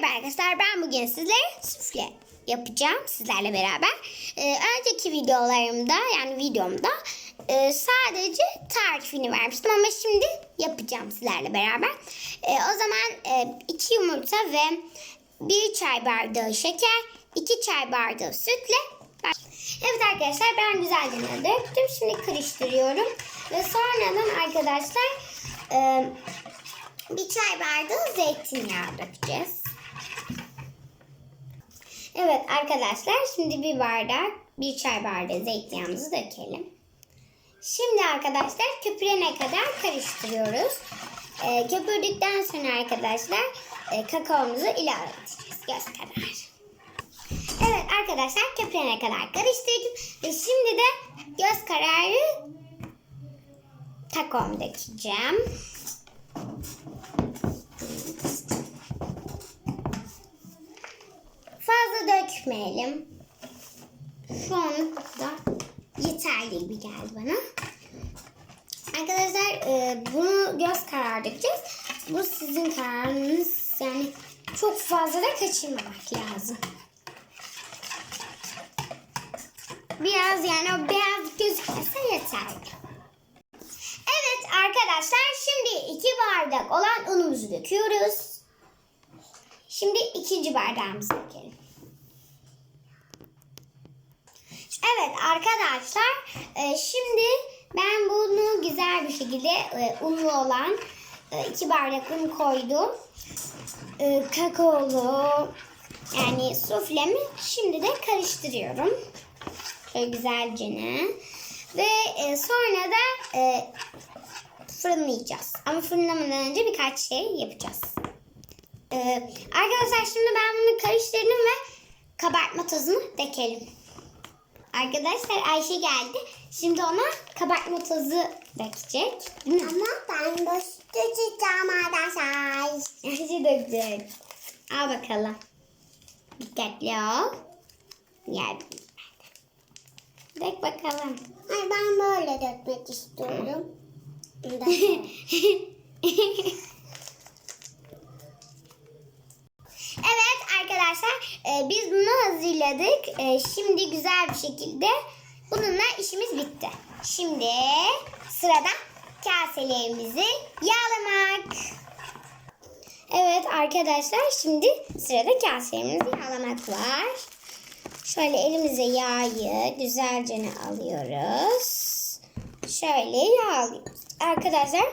merhaba arkadaşlar. Ben bugün sizlere sufle yapacağım sizlerle beraber. Ee, önceki videolarımda yani videomda e, sadece tarifini vermiştim ama şimdi yapacağım sizlerle beraber. Ee, o zaman e, iki yumurta ve bir çay bardağı şeker, iki çay bardağı sütle Evet arkadaşlar ben güzelce döktüm. Şimdi karıştırıyorum. Ve sonradan arkadaşlar e, bir çay bardağı zeytinyağı dökeceğiz. Evet arkadaşlar şimdi bir bardak bir çay bardağı zeytinyağımızı dökelim. Şimdi arkadaşlar köpürene kadar karıştırıyoruz. Ee, köpürdükten sonra arkadaşlar e, kakaomuzu ilave edeceğiz. Göz kararı. Evet arkadaşlar köpürene kadar karıştırdım. Ve şimdi de göz kararı kakaomu dökeceğim. Dökmeyelim. Şu anlık da yeterli gibi geldi bana. Arkadaşlar e, bunu göz kararı dökeceğiz. Bu sizin kararınız. Yani çok fazla da kaçırmamak lazım. Biraz yani o beyaz gözükmese yeterli. Evet arkadaşlar şimdi iki bardak olan unumuzu döküyoruz. Şimdi ikinci bardağımızı dökelim. Evet arkadaşlar e, şimdi ben bunu güzel bir şekilde e, unlu olan e, iki bardak un koydum. Kakaolu yani suflemi şimdi de karıştırıyorum. Şöyle güzelce ne. Ve sonra da fırınlayacağız. Ama fırınlamadan önce birkaç şey yapacağız. Arkadaşlar şimdi ben bunu karıştırdım ve kabartma tozunu dökelim. Arkadaşlar Ayşe geldi. Şimdi ona kabartma tozu dökecek. Ama ben de tutacağım arkadaşlar. Ayşe dökecek. Al bakalım. Dikkatli ol. Gel. Dök bakalım. Ay ben böyle dökmek istiyorum. Evet arkadaşlar e, biz bunu hazırladık. E, şimdi güzel bir şekilde bununla işimiz bitti. Şimdi sırada kaselerimizi yağlamak. Evet arkadaşlar şimdi sırada kaselerimizi yağlamak var. Şöyle elimize yağı güzelce alıyoruz. Şöyle yağlıyoruz. Arkadaşlar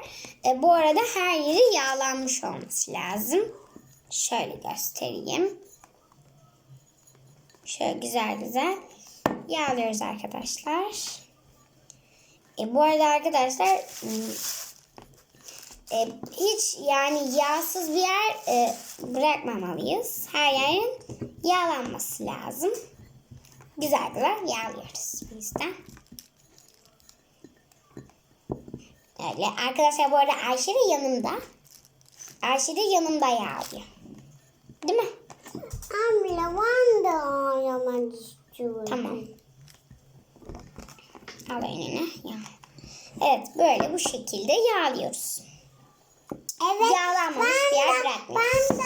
e, bu arada her yeri yağlanmış olması lazım. Şöyle göstereyim. Şöyle güzel güzel yağlıyoruz arkadaşlar. E, bu arada arkadaşlar hmm, e, hiç yani yağsız bir yer e, bırakmamalıyız. Her yerin yağlanması lazım. Güzel güzel yağlıyoruz biz de. Öyle. Arkadaşlar bu arada Ayşe de yanımda. Ayşe de yanımda yağlıyor. Değil mi? Abla ben de oynamak istiyorum. Tamam. Al önüne. Yağ. Evet böyle bu şekilde yağlıyoruz. Evet. Yağlanmamış bir yer ben de, bırakmıyoruz. ben de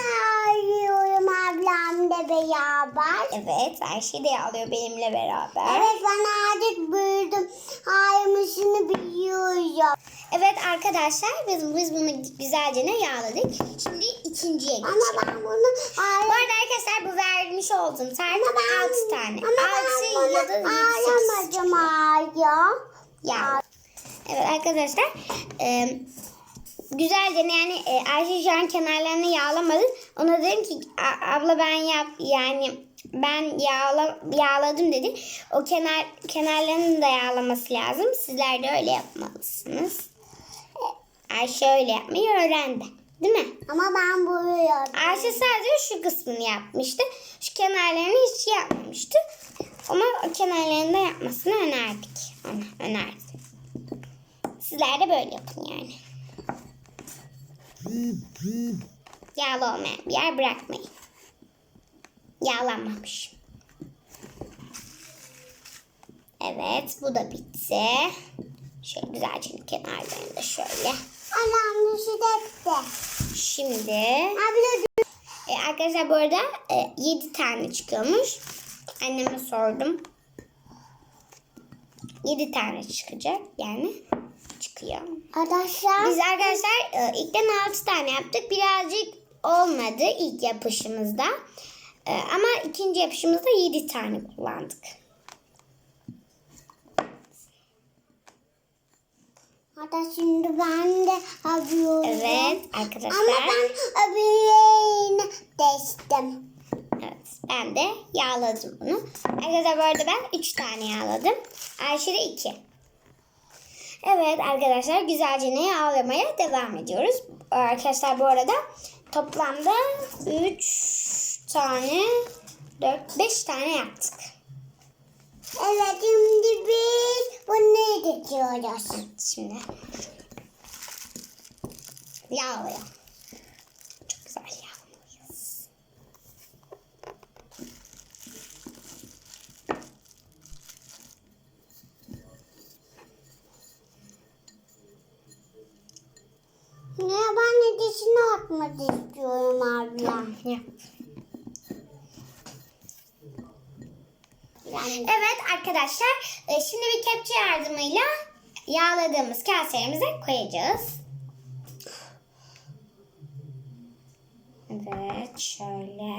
arıyorum ablamla beraber. Evet Ayşe de yağlıyor benimle beraber. Evet ben artık büyüdüm. Aymışını biliyorum. Evet arkadaşlar biz, biz bunu güzelce ne yağladık. Şimdi ikinciye geçelim. Ama ben bunu Bu arada arkadaşlar bu vermiş olduğum tarif 6 tane. Ama 6 ya da ben 7 bunu 8 ağlamadım Aya. yağ. Evet arkadaşlar e, güzelce yani e, Ayşe şu an kenarlarını yağlamadı. Ona dedim ki "A- abla ben yap yani ben yağla, yağladım dedi. O kenar kenarlarını da yağlaması lazım. Sizler de öyle yapmalısınız. Ayşe öyle yapmayı öğrendi. Değil mi? Ama ben bunu yaptım. Ayşe sadece şu kısmını yapmıştı. Şu kenarlarını hiç yapmamıştı. Ama o kenarlarını da yapmasını önerdik. Ona önerdik. Sizler de böyle yapın yani. Yağlı olmayan bir yer bırakmayın. Yağlanmamış. Evet bu da bitti. Şöyle güzelce kenarlarını da şöyle. Anam düşü döktü. Şimdi Abla e, arkadaşlar bu arada 7 tane çıkıyormuş. Anneme sordum. 7 tane çıkacak yani çıkıyor. Arkadaşlar. Biz arkadaşlar e, ilkten 6 tane yaptık. Birazcık olmadı ilk yapışımızda. E, ama ikinci yapışımızda 7 tane kullandık. Hatta şimdi ben de yapıyorum. Evet arkadaşlar. Ama ben öbürlerini değiştim. Evet ben de yağladım bunu. Arkadaşlar bu arada ben 3 tane yağladım. Ayşe de 2. Evet arkadaşlar güzelce ne yağlamaya devam ediyoruz. Arkadaşlar bu arada toplamda 3 tane 4 5 tane yaptık. Evet şimdi biz bunu geçiyoruz. Şimdi yağlıyor. Çok güzel yağlıyoruz. De dişini atmak istiyorum abla. Yani Evet arkadaşlar e, şimdi bir kepçe yardımıyla yağladığımız kaselerimize koyacağız. Evet şöyle.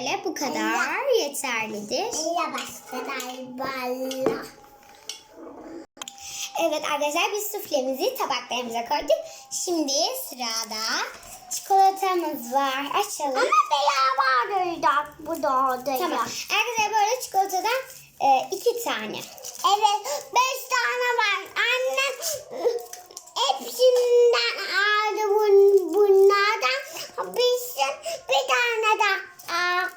Böyle bu kadar yeterlidir. Elle. Evet arkadaşlar biz suflemizi tabaklarımıza koyduk. Şimdi sırada çikolatamız var. Açalım. Ama beraber duyduk bu da orada. Tamam. Arkadaşlar böyle çikolatadan e, iki tane. Evet, beş tane var. Annem hepsinden aldı bun, bunlardan. Bizim bir tane de aa,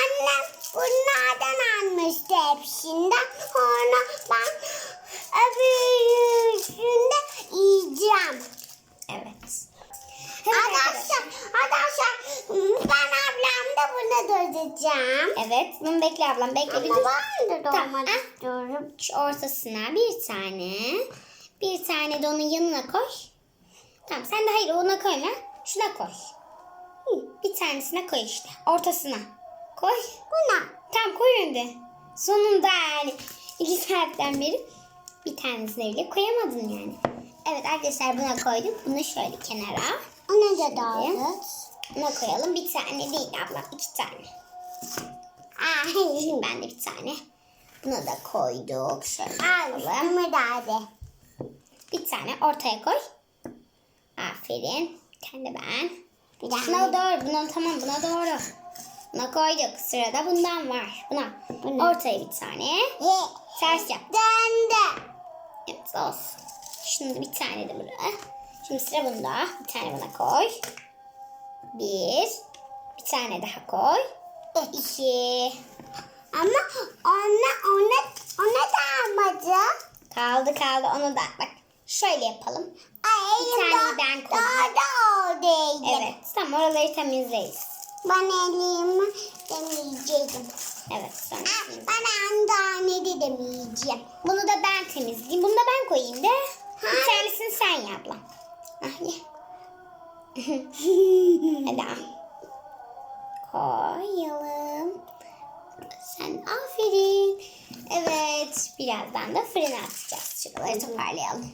annem bunlardan almıştı hepsinden. Sonra ben öbüründe yiyeceğim. Evet. Evet Arkadaşlar, arkadaşlar ben döveceğim. Evet. Bunu bekle ablam. Bekle bir Ama ben de Tamam. doğmak Ah. istiyorum. Şu ortasına bir tane. Bir tane de onun yanına koy. Tamam sen de hayır ona koyma. Şuna koy. Hı, Bir tanesine koy işte. Ortasına. Koy. Buna. Tamam koy önde. Sonunda yani. iki saatten beri bir tanesine bile koyamadın yani. Evet arkadaşlar buna koyduk. Bunu şöyle kenara. Ona da dağıt. Buna koyalım. Bir tane değil abla. iki tane. Ay. Şimdi ben de bir tane. Buna da koyduk. Şöyle hadi. Bir tane ortaya koy. Aferin. De ben. Bir Buna tane. doğru. Buna tamam buna doğru. Buna koyduk. Sırada bundan var. Buna. Buna. Ortaya bir tane. He. Ters yap. Döndü. Evet olsun. Şimdi bir tane de buraya. Şimdi sıra bunda. Bir tane buna koy. Bir. Bir tane daha koy. İki. Ama ona ona ona da almadı. Kaldı kaldı onu da bak. Şöyle yapalım. Ay Bir tane da- ben koydum. Daha da oradaydı. Evet. Tamam oraları temizleyiz. Ben elimi temizleyeceğim. Evet sonra. Ah, temizle. Ben anneanne de demeyeceğim. Bunu da ben temizleyeyim. Bunu da ben koyayım da. Bir tanesini sen yap lan. Ah, ye. Al. Koyalım. Sen aferin. Evet. Birazdan da fırına atacağız. Şuraları toparlayalım.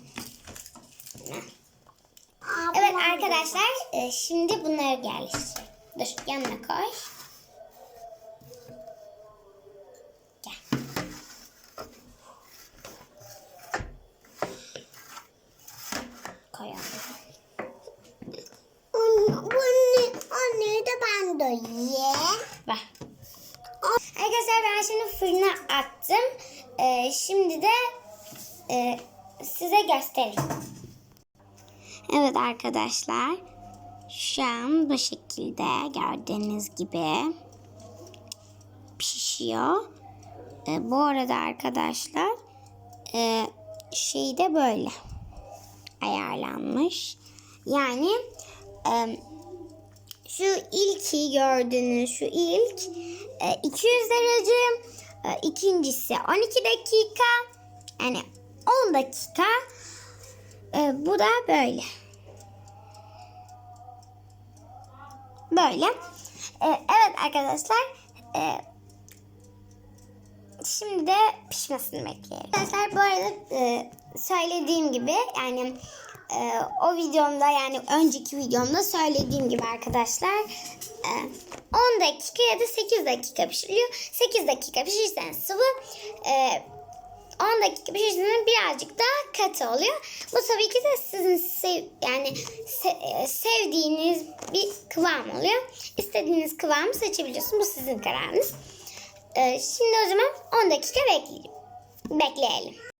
Evet arkadaşlar e, şimdi bunları yerleştir. Dur yanına koy. Gel. Koyalım. Onu, bunu, onu da ben de yiyeyim. Ver. Arkadaşlar ben şimdi fırına attım. E, şimdi de e, size göstereyim. Evet arkadaşlar. Şu an bu şekilde gördüğünüz gibi pişiyor. E, bu arada arkadaşlar e, şey de böyle ayarlanmış. Yani e, şu ilki gördüğünüz şu ilk e, 200 derece, e, ikincisi 12 dakika, yani 10 dakika. E, bu da böyle. Böyle. E, evet arkadaşlar. E, şimdi de pişmesini bekleyelim. Arkadaşlar bu arada e, söylediğim gibi yani e, o videomda yani önceki videomda söylediğim gibi arkadaşlar e, 10 dakika ya da 8 dakika pişiriliyor. 8 dakika pişirsen sıvı e, 10 dakika pişirdiğinde birazcık daha katı oluyor. Bu tabii ki de sizin sev, yani se- e, sevdiğiniz bir kıvam oluyor. İstediğiniz kıvamı seçebiliyorsunuz. Bu sizin kararınız. Ee, şimdi o zaman 10 dakika bekleyelim. Bekleyelim.